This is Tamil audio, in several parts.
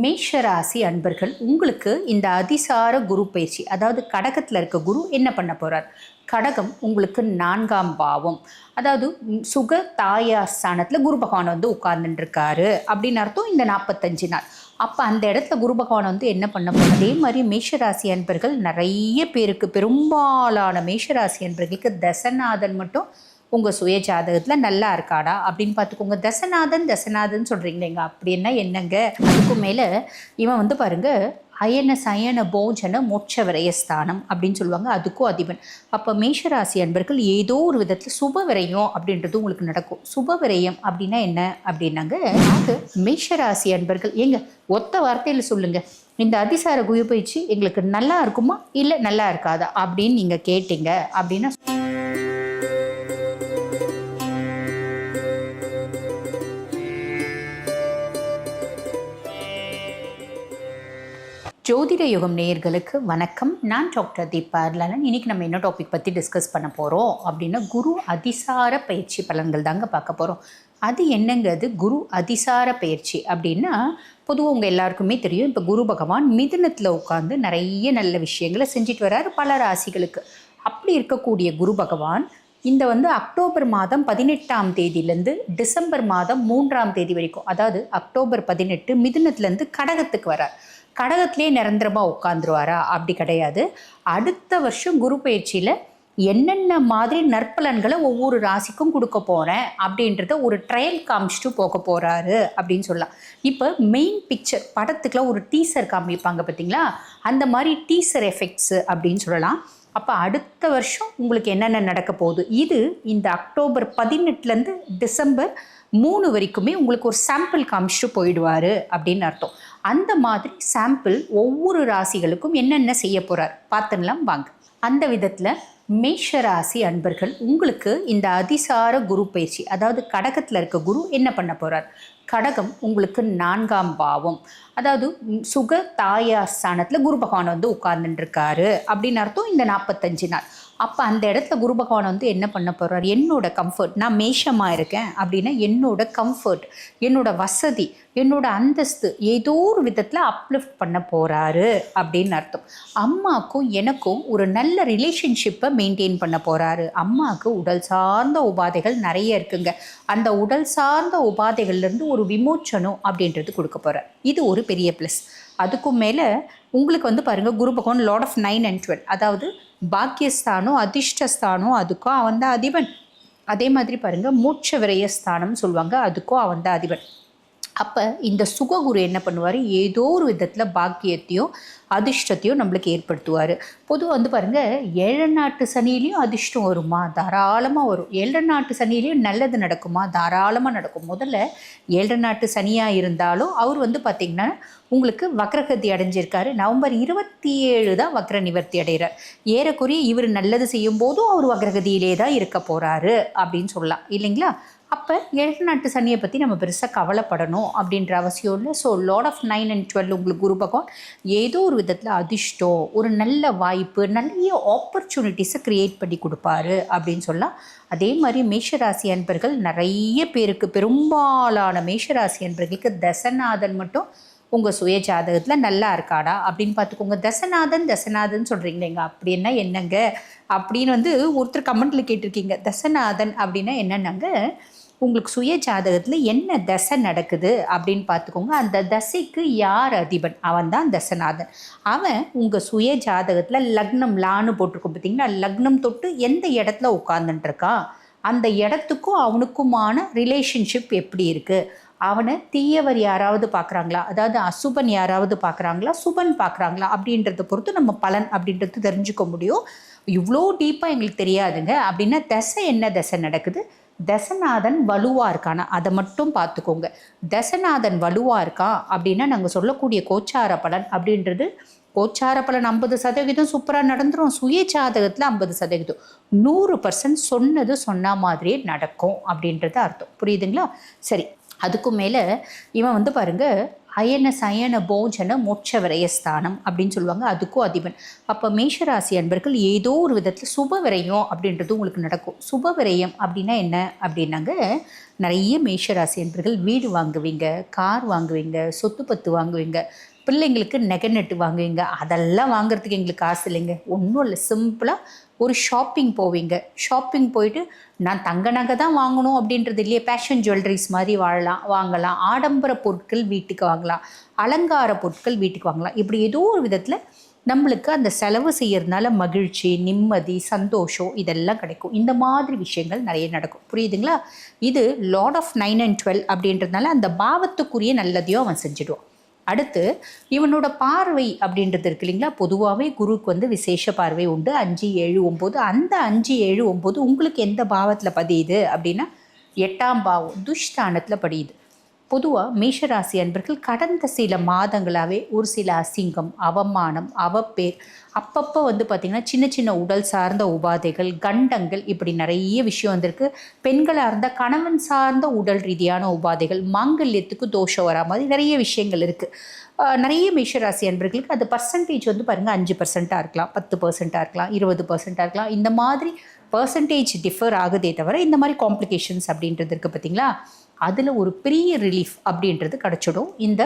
மேஷராசி அன்பர்கள் உங்களுக்கு இந்த அதிசார குரு பயிற்சி அதாவது கடகத்தில் இருக்க குரு என்ன பண்ண போகிறார் கடகம் உங்களுக்கு நான்காம் பாவம். அதாவது சுக தாயார் ஸ்தானத்தில் குரு பகவான் வந்து உட்கார்ந்துட்டு அப்படின்னு அர்த்தம் இந்த நாற்பத்தஞ்சு நாள். அப்போ அந்த இடத்துல குரு பகவான் வந்து என்ன பண்ண போகிறோம் அதே மாதிரி மேஷராசி அன்பர்கள் நிறைய பேருக்கு பெரும்பாலான மேஷராசி அன்பர்களுக்கு தசநாதன் மட்டும் உங்கள் சுய ஜாதகத்தில் நல்லா இருக்காடா அப்படின்னு பார்த்துக்கோங்க. தசநாதன் தசநாதன் சொல்கிறீங்களேங்க அப்படின்னா என்னங்க? அதுக்கும் மேலே இவன் வந்து பாருங்கள் அயன சயன போஜன மோட்ச விரயஸ்தானம் அப்படின்னு சொல்லுவாங்க. அதுக்கும் அதிபன். அப்போ மேஷராசி அன்பர்கள் ஏதோ ஒரு விதத்தில் சுப விரயம் அப்படின்றது உங்களுக்கு நடக்கும். சுப விரயம் அப்படின்னா என்ன அப்படின்னாங்க அது மேஷராசி அன்பர்கள். ஏங்க ஒத்த வார்த்தையில் சொல்லுங்க. இந்த அதிசார குரு பயிற்சி எங்களுக்கு நல்லா இருக்குமா? இல்லை நல்லா இருக்காதா? அப்படின்னு நீங்கள் கேட்டீங்க அப்படின்னா ஜோதிட யுகம் நேயர்களுக்கு வணக்கம். நான் டாக்டர் தீபா லலன் இன்னைக்கு நம்ம என்ன டாபிக் பற்றி டிஸ்கஸ் பண்ண போகிறோம் அப்படின்னா குரு அதிசார பயிற்சி பலன்கள் தாங்க பார்க்க போகிறோம் அது என்னங்கிறது குரு அதிசார பயிற்சி அப்படின்னா பொதுவாக உங்கள் எல்லாருக்குமே தெரியும். இப்போ குரு பகவான் மிதுனத்தில் உட்காந்து நிறைய நல்ல விஷயங்களை செஞ்சுட்டு வர்றாரு பல ராசிகளுக்கு. அப்படி இருக்கக்கூடிய குரு பகவான் இந்த வந்து அக்டோபர் மாதம் பதினெட்டாம் தேதியிலேருந்து டிசம்பர் மாதம் மூன்றாம் தேதி வரைக்கும் அதாவது அக்டோபர் பதினெட்டு மிதுனத்துலேருந்து கடகத்துக்கு வரார் கடகத்திலே நிரந்தரமாக உட்காந்துருவாரா அப்படி கிடையாது. அடுத்த வருஷம் குரு பயிற்சியில் என்னென்ன மாதிரி நற்பலன்களை ஒவ்வொரு ராசிக்கும் கொடுக்க போகிறேன் அப்படின்றத ஒரு ட்ரையல் காமிச்சிட்டு போக போகிறாரு அப்படின்னு சொல்லலாம். இப்போ மெயின் பிக்சர் படத்துக்குலாம் ஒரு டீசர் காமிப்பாங்க பார்த்தீங்களா அந்த மாதிரி டீசர் எஃபெக்ட்ஸு அப்படின்னு சொல்லலாம். அப்போ அடுத்த வருஷம் உங்களுக்கு என்னென்ன நடக்க போகுது? இது இந்த அக்டோபர் பதினெட்டுலேருந்து டிசம்பர் மூணு வரைக்குமே உங்களுக்கு ஒரு சாம்பிள் காமிச்சிட்டு போயிடுவார் அப்படின்னு அர்த்தம். அந்த மாதிரி சாம்பிள் ஒவ்வொரு ராசிகளுக்கும் என்னென்ன செய்ய போகிறார் பார்த்துடலாம் வாங்க. அந்த விதத்தில் மேஷ ராசி அன்பர்கள் உங்களுக்கு இந்த அதிசார குரு பயிற்சி அதாவது கடகத்தில் இருக்க குரு என்ன பண்ண போகிறார் கடகம் உங்களுக்கு நான்காம் பாவம். அதாவது சுக தாயார் ஸ்தானத்தில் குரு பகவான் வந்து உட்கார்ந்துட்டுருக்காரு. அப்படின்னு அர்த்தம் இந்த நாற்பத்தஞ்சு நாள். அப்போ அந்த இடத்துல குரு பகவான் வந்து என்ன பண்ண போகிறார் என்னோட கம்ஃபர்ட் நான் மேஷமாக இருக்கேன் அப்படின்னா என்னோட கம்ஃபர்ட் என்னோட வசதி என்னோட அந்தஸ்து ஏதோ ஒரு விதத்தில் அப்லிஃப்ட் பண்ண போகிறாரு அப்படின்னு அர்த்தம். அம்மாக்கும் எனக்கும் ஒரு நல்ல ரிலேஷன்ஷிப்பை மெயின்டைன் பண்ண போகிறாரு அம்மாவுக்கு உடல் சார்ந்த உபாதைகள் நிறைய இருக்குங்க. அந்த உடல் சார்ந்த உபாதைகள்லேருந்து ஒரு விமோச்சனம் அப்படின்றது கொடுக்க போகிறார் இது ஒரு பெரிய ப்ளஸ் அதுக்கும் மேலே உங்களுக்கு வந்து பாருங்கள் குரு பகவான் lord of nine and twelve அதாவது பாக்கியஸ்தானம் அதிர்ஷ்டஸ்தானம் அதுக்கும் அவன் தான் அதிபன் அதே மாதிரி பாருங்கள் மூச்ச விரயஸ்தானம் சொல்லுவாங்க அதுக்கும் அவன் தான் அதிபன் அப்போ இந்த சுககுரு என்ன பண்ணுவார்? ஏதோ ஒரு விதத்தில் பாக்கியத்தையும் அதிர்ஷ்டத்தையும் நம்மளுக்கு ஏற்படுத்துவார். பொதுவாக வந்து பாருங்கள் ஏழை நாட்டு சனியிலையும் அதிர்ஷ்டம் வருமா? தாராளமாக வரும். ஏழை நாட்டு சனியிலையும் நல்லது நடக்குமா? தாராளமாக நடக்கும். முதல்ல ஏழரை நாட்டு சனியாக இருந்தாலும் அவர் வந்து பார்த்திங்கன்னா உங்களுக்கு வக்ரகதி அடைஞ்சிருக்காரு. நவம்பர் இருபத்தி ஏழு தான் வக்ர நிவர்த்தி அடைகிறார். ஏறக்குறைய இவர் நல்லது செய்யும் போதும் அவர் வக்ரகதியிலே தான் இருக்க போகிறாரு அப்படின்னு சொல்லலாம். இல்லைங்களா? அப்போ ஏழு நாட்டு சனியை பற்றி நம்ம பெருசாக கவலைப்படணும் அப்படின்ற அவசியம் இல்லை. So lord of nine and twelve உங்களுக்கு குரு பகவான் ஏதோ ஒரு விதத்தில் அதிர்ஷ்டம் ஒரு நல்ல வாய்ப்பு நிறைய ஆப்பர்ச்சுனிட்டிஸை க்ரியேட் பண்ணி கொடுப்பாரு அப்படின்னு சொல்லலாம். அதே மாதிரி மேஷராசி அன்பர்கள் நிறைய பேருக்கு பெரும்பாலான மேஷராசி அன்பர்களுக்கு தசநாதன் மட்டும் உங்கள் சுய ஜாதகத்தில் நல்லா இருக்காடா அப்படின்னு பார்த்துக்கோங்க. தசநாதன் தசநாதன் சொல்கிறீங்களேங்க அப்படின்னா என்னங்க அப்படின்னு வந்து ஒருத்தர் கமெண்ட்டில் கேட்டிருக்கீங்க. தசநாதன் அப்படின்னா என்னென்னாங்க? உங்களுக்கு சுய ஜாதகத்தில் என்ன தசை நடக்குது அப்படின்னு பார்த்துக்கோங்க. அந்த தசைக்கு யார் அதிபன்? அவன் தான் தசநாதன். அவன் உங்கள் சுய ஜாதகத்தில் லக்னம் லான்னு போட்டிருக்கோம் பார்த்தீங்கன்னா லக்னம் தொட்டு எந்த இடத்துல உட்காந்துட்டுருக்கான் அந்த இடத்துக்கும் அவனுக்குமான ரிலேஷன்ஷிப் எப்படி இருக்குது அவனை தீயவர் யாராவது பார்க்குறாங்களா? அதாவது அசுபன் யாராவது பார்க்குறாங்களா? சுபன் பார்க்குறாங்களா? அப்படின்றத பொறுத்து நம்ம பலன் அப்படின்றது தெரிஞ்சுக்க முடியும். இவ்வளோ டீப்பாக எங்களுக்கு தெரியாதுங்க. அப்படின்னா தசை என்ன தசை நடக்குது? தசநாதன் வலுவாக இருக்கானா? அதை மட்டும் பார்த்துக்கோங்க. தசநாதன் வலுவாக இருக்கான் அப்படின்னா நாங்கள் சொல்லக்கூடிய கோச்சார பலன் அப்படின்றது கோச்சார பலன் ஐம்பது சதவீதம் சூப்பராக நடந்துரும். சுய ஜாதகத்தில் ஐம்பது சதவீதம். நூறு பர்சன்ட் சொன்னது சொன்ன மாதிரியே நடக்கும் அப்படின்றது அர்த்தம். புரியுதுங்களா? சரி அதுக்கும் மேலே இவன் வந்து பாருங்கள் அயன சயன போஜன மோட்ச விரயஸ்தானம் அப்படின்னு சொல்லுவாங்க. அதுக்கும் அதிபன். அப்போ மேஷராசி அன்பர்கள் ஏதோ ஒரு விதத்தில் சுப விரயம் அப்படின்றது உங்களுக்கு நடக்கும். சுப விரயம் அப்படின்னா என்ன அப்படின்னாங்க நிறைய மேஷராசி அன்பர்கள் வீடு வாங்குவீங்க கார் வாங்குவீங்க சொத்து பத்து வாங்குவீங்க பிள்ளைங்களுக்கு நெகை வாங்குவீங்க அதெல்லாம் வாங்குறதுக்கு எங்களுக்கு காசு இல்லைங்க. ஒன்றும் இல்லை. சிம்பிளாக ஒரு ஷாப்பிங் போவீங்க. ஷாப்பிங் போயிட்டு நான் தங்க நகை தான் வாங்கணும் அப்படின்றது இல்லையே. ஃபேஷன் ஜுவல்லரிஸ் மாதிரி வாழலாம் வாங்கலாம். ஆடம்பர பொருட்கள் வீட்டுக்கு வாங்கலாம். அலங்கார பொருட்கள் வீட்டுக்கு வாங்கலாம். இப்படி ஏதோ ஒரு விதத்தில் நம்மளுக்கு அந்த செலவு செய்யறதுனால மகிழ்ச்சி நிம்மதி சந்தோஷம் இதெல்லாம் கிடைக்கும். இந்த மாதிரி விஷயங்கள் நிறைய நடக்கும். புரியுதுங்களா? இது lord of nine and twelve அப்படின்றதுனால அந்த பாவத்துக்குரிய நல்லதையும் அவன் செஞ்சுடுவான். அடுத்து இவனோட பார்வை அப்படின்றது இருக்கு இல்லைங்களா? பொதுவாகவே குருவுக்கு வந்து விசேஷ பார்வை உண்டு. அஞ்சு ஏழு ஒம்பது. அந்த அஞ்சு ஏழு ஒம்பது உங்களுக்கு எந்த பாவத்தில் பதியுது அப்படின்னா எட்டாம் பாவம் துஷ்டானத்தில் படியுது பொதுவாக மேஷராசி அன்பர்கள் கடந்த சில மாதங்களாகவே ஒரு சில அசிங்கம் அவமானம் அவப்பேர் அப்பப்போ வந்து பார்த்திங்கன்னா சின்ன சின்ன உடல் சார்ந்த உபாதைகள் கண்டங்கள் இப்படி நிறைய விஷயம் வந்திருக்கு. பெண்களாக இருந்தால் கணவன் சார்ந்த உடல் ரீதியான உபாதைகள் மாங்கல்யத்துக்கு தோஷம் வரா மாதிரி நிறைய விஷயங்கள் இருக்குது நிறைய மேஷராசி அன்பர்களுக்கு அது பர்சன்டேஜ் வந்து பாருங்கள் அஞ்சு பர்சண்ட்டாக இருக்கலாம் பத்து பர்சண்ட்டாக இருக்கலாம் இருபது பர்சண்ட்டாக இருக்கலாம். இந்த மாதிரி பர்சன்டேஜ் டிஃபர் ஆகுதே தவிர இந்த மாதிரி காம்ப்ளிகேஷன்ஸ் அப்படின்றது இருக்குது பார்த்தீங்களா அதில் ஒரு பெரிய ரிலீஃப் அப்படின்றது கிடச்சிடும். இந்த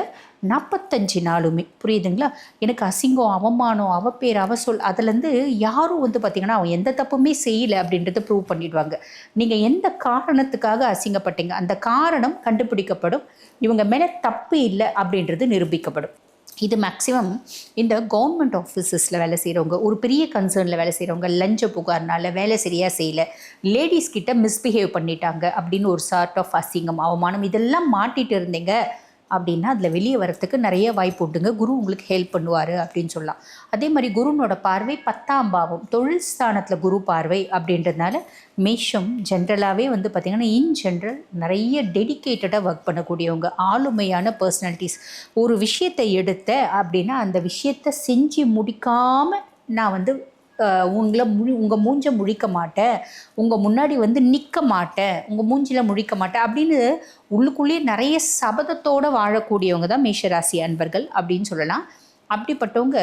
நாற்பத்தஞ்சு நாளுமே. புரியுதுங்களா? எனக்கு அசிங்கம் அவமானம் அவப்பேர் அவ சொல் அதுலேருந்து யாரும் வந்து பார்த்திங்கன்னா அவன் எந்த தப்புமே செய்யலை அப்படின்றத ப்ரூவ் பண்ணிடுவாங்க. நீங்கள் எந்த காரணத்துக்காக அசிங்கப்பட்டீங்க? அந்த காரணம் கண்டுபிடிக்கப்படும். இவங்க மேலே தப்பு இல்லை அப்படின்றது நிரூபிக்கப்படும். இது மேக்ஸிமம் இந்த கவர்மெண்ட் ஆஃபீஸஸில் வேலை செய்கிறவங்க ஒரு பெரிய கன்சர்னில் வேலை செய்கிறவங்க லஞ்ச புகார்னால வேலை சரியாக செய்யலை லேடிஸ் கிட்ட மிஸ்பிஹேவ் பண்ணிட்டாங்க அப்படின்னு ஒரு சார்ட் ஆஃப் அசிங்கம் அவமானம் இதெல்லாம் மாட்டிட்டு இருந்தீங்க. அப்படின்னா அதில் வெளியே வரத்துக்கு நிறைய வாய்ப்பு உண்டுங்க. குரு உங்களுக்கு ஹெல்ப் பண்ணுவார் அப்படின்னு சொல்லலாம். அதே மாதிரி குருனோட பார்வை பத்தாம் பாவம் தொழில் ஸ்தானத்தில் குரு பார்வை அப்படின்றதுனால மேஷம் ஜென்ரலாகவே வந்து பார்த்திங்கன்னா இன் ஜென்ரல் நிறைய டெடிக்கேட்டடாக ஒர்க் பண்ணக்கூடியவங்க ஆளுமையான பர்சனாலிட்டிஸ் ஒரு விஷயத்தை எடுத்த அப்படின்னா அந்த விஷயத்தை செஞ்சு முடிக்காமல் நான் வந்து உங்களை முழி உங்கள் மூஞ்சை முழிக்க மாட்டேன் உங்கள் முன்னாடி வந்து நிற்க மாட்டேன் உங்கள் மூஞ்சில் முழிக்க மாட்டேன் அப்படின்னு உள்ளுக்குள்ளேயே நிறைய சபதத்தோடு வாழக்கூடியவங்க தான் மேஷராசி அன்பர்கள் அப்படின்னு சொல்லலாம். அப்படிப்பட்டவங்க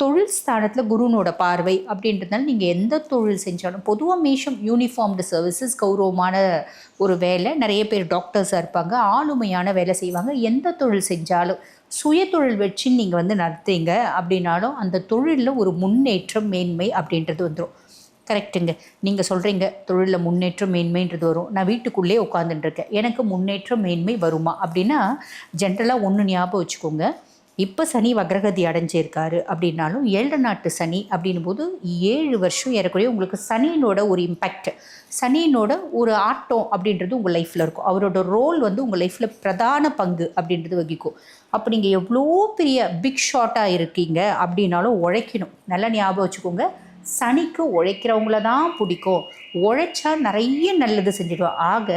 தொழில் ஸ்தானத்தில் குருனோட பார்வை அப்படின்றதுனால நீங்கள் எந்த தொழில் செஞ்சாலும் பொதுவாக மேஷம் யூனிஃபார்ம்டு சர்வீசஸ் கௌரவமான ஒரு வேலை. நிறைய பேர் டாக்டர்ஸாக இருப்பாங்க. ஆளுமையான வேலை செய்வாங்க. எந்த தொழில் செஞ்சாலும் சுய தொழில் வச்சு நீங்கள் வந்து நடத்துறீங்க அப்படின்னாலும் அந்த தொழிலில் ஒரு முன்னேற்றம் மேன்மை அப்படின்றது வந்துடும் கரெக்டுங்க நீங்கள் சொல்கிறீங்க தொழிலில் முன்னேற்றம் மேன்மைன்றது வரும். நான் வீட்டுக்குள்ளே உட்காந்துட்டுருக்கேன் எனக்கு முன்னேற்றம் மேன்மை வருமா அப்படின்னா ஜென்ரலாக ஒன்று ஞாபகம் வச்சுக்கோங்க. இப்போ சனி வக்ரகதி அடைஞ்சிருக்காரு அப்படின்னாலும் ஏழு நாட்டு சனி அப்படின்னும் போது ஏழு வருஷம் ஏறக்குறைய உங்களுக்கு சனியினோட ஒரு இம்பேக்ட் சனியினோட ஒரு ஆட்டம் அப்படின்றது உங்கள் லைஃப்பில் இருக்கும். அவரோட ரோல் வந்து உங்கள் லைஃப்பில் பிரதான பங்கு அப்படின்றது வகிக்கும். அப்போ நீங்கள் எவ்வளோ பெரிய பிக் ஷாட்டாக இருக்கீங்க அப்படின்னாலும் உழைக்கணும். நல்லா ஞாபகம் வச்சுக்கோங்க. சனிக்கு உழைக்கிறவங்கள தான் பிடிக்கும். உழைச்சா நிறைய நல்லது செஞ்சிடுவோம் ஆக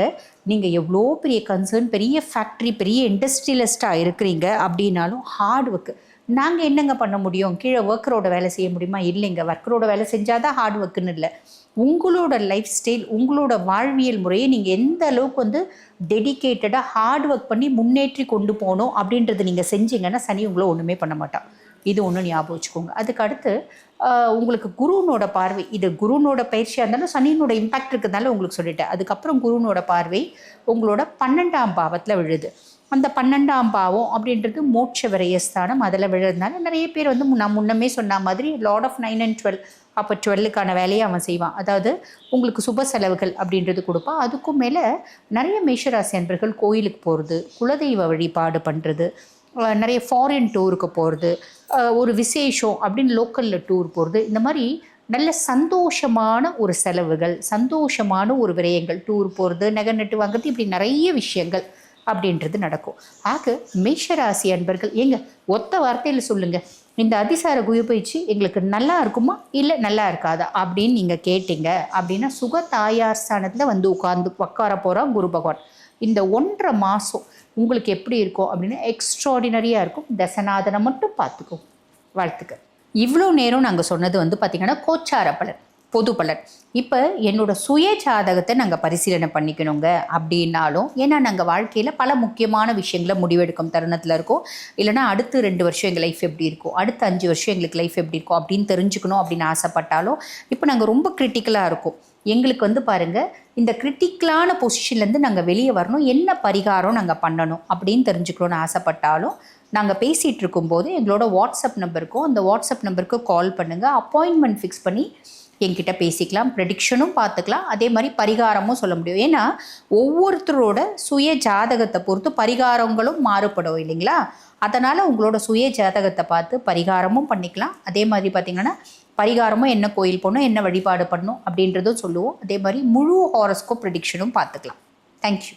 நீங்கள் எவ்வளோ பெரிய கன்சர்ன் பெரிய ஃபேக்ட்ரி பெரிய இண்டஸ்ட்ரியலிஸ்ட்டாக இருக்கிறீங்க அப்படின்னாலும் ஹார்ட் ஒர்க்கு நாங்கள் என்னங்க பண்ண முடியும்? கீழே ஒர்க்கரோட வேலை செய்ய முடியுமா? இல்லைங்க. ஒர்க்கரோட வேலை செஞ்சால் தான் ஹார்ட் ஒர்க்குன்னு இல்லை. உங்களோட லைஃப் ஸ்டைல் உங்களோட வாழ்வியல் முறையை நீங்கள் எந்த அளவுக்கு வந்து டெடிக்கேட்டடாக ஹார்ட் ஒர்க் பண்ணி முன்னேற்றி கொண்டு போகணும் அப்படின்றத நீங்கள் செஞ்சீங்கன்னா சனி உங்களை ஒன்றுமே பண்ண மாட்டான். இது ஒன்று ஞாபகம் வச்சுக்கோங்க. அதுக்கு அடுத்து உங்களுக்கு குருனோட பார்வை இது குருனோட பயிற்சியாக இருந்தாலும் சனியினோட இம்பேக்ட் இருக்கிறதுனால உங்களுக்கு சொல்லிட்டேன். அதுக்கப்புறம் குருனோட பார்வை உங்களோட பன்னெண்டாம் பாவத்தில் விழுது. அந்த பன்னெண்டாம் பாவம் அப்படின்றது மோட்ச விரயஸ்தானம் அதில் விழுறதுனால நிறைய பேர் வந்து நான் முன்னமே சொன்ன மாதிரி lord of nine and twelve அப்போ டுவெல்லுக்கான வேலையை அவன் செய்வான். அதாவது உங்களுக்கு சுப செலவுகள் அப்படின்றது கொடுப்பான். அதுக்கும் மேலே நிறைய மேஷராசி அன்பர்கள் கோயிலுக்கு போகிறது குலதெய்வ வழிபாடு பண்ணுறது நிறைய ஃபாரின் டூருக்கு போகிறது ஒரு விசேஷம் அப்படின்னு லோக்கலில் டூர் போகிறது இந்த மாதிரி நல்ல சந்தோஷமான ஒரு செலவுகள் சந்தோஷமான ஒரு விரயங்கள் டூர் போகிறது நகை நட்டு வாங்குறது இப்படி நிறைய விஷயங்கள் அப்படின்றது நடக்கும். ஆக மேஷராசி அன்பர்கள் எங்க ஒத்த வார்த்தையில் சொல்லுங்கள் இந்த அதிசார குரு பயிற்சி எங்களுக்கு நல்லா இருக்குமா? இல்லை நல்லா இருக்காதா? அப்படின்னு நீங்கள் கேட்டீங்க அப்படின்னா சுக தாயார் ஸ்தானத்தில் வந்து உட்காந்து உட்கார போகிறான் குரு பகவான். இந்த ஒன்றரை மாதம் உங்களுக்கு எப்படி இருக்கும் அப்படின்னு எக்ஸ்ட்ராடினரியாக இருக்கும். தசநாதனை மட்டும் பார்த்துக்கும் வாழ்த்துக்க இவ்வளோ நேரம் நாங்கள் சொன்னது வந்து பார்த்திங்கன்னா கோச்சார பலன் பொது பலன். இப்போ என்னோட சுய ஜாதகத்தை நாங்கள் பரிசீலனை பண்ணிக்கணுங்க அப்படின்னாலும் ஏன்னா நாங்கள் வாழ்க்கையில் பல முக்கியமான விஷயங்களை முடிவெடுக்கும் தருணத்தில் இருக்கோம். இல்லைனா அடுத்து ரெண்டு வருஷம் எங்கள் லைஃப் எப்படி இருக்கும் அடுத்த அஞ்சு வருஷம் எங்களுக்கு லைஃப் எப்படி இருக்கும் அப்படின்னு தெரிஞ்சுக்கணும் அப்படின்னு ஆசைப்பட்டாலும் இப்போ நாங்கள் ரொம்ப கிரிட்டிக்கலாக இருக்கோம். எங்களுக்கு வந்து பாருங்கள் இந்த கிரிட்டிக்கலான பொசிஷன்லேருந்து நாங்கள் வெளியே வரணும் என்ன பரிகாரம் நாங்கள் பண்ணணும் அப்படின்னு தெரிஞ்சுக்கணும்னு ஆசைப்பட்டாலும் நாங்கள் பேசிகிட்டு இருக்கும்போது எங்களோட வாட்ஸ்அப் நம்பருக்கும் அந்த வாட்ஸ்அப் நம்பருக்கு கால் பண்ணுங்கள் அப்பாயின்மெண்ட் ஃபிக்ஸ் பண்ணி என்கிட்ட பேசிக்கலாம் ப்ரெடிக்ஷனும் பார்த்துக்கலாம். அதே மாதிரி பரிகாரமும் சொல்ல முடியும். ஏன்னா ஒவ்வொருத்தரோட சுய ஜாதகத்தை பொறுத்து பரிகாரங்களும் மாறுபடும் இல்லைங்களா? அதனால் உங்களோட சுய ஜாதகத்தை பார்த்து பரிகாரமும் பண்ணிக்கலாம். அதே மாதிரி பார்த்திங்கன்னா பரிகாரமும் என்ன கோயில் போகணும் என்ன வழிபாடு பண்ணணும் அப்படின்றதும் சொல்லுவோம். அதே மாதிரி முழு ஹாரஸ்கோப் ப்ரெடிக்ஷனும் பார்த்துக்கலாம். தேங்க்யூ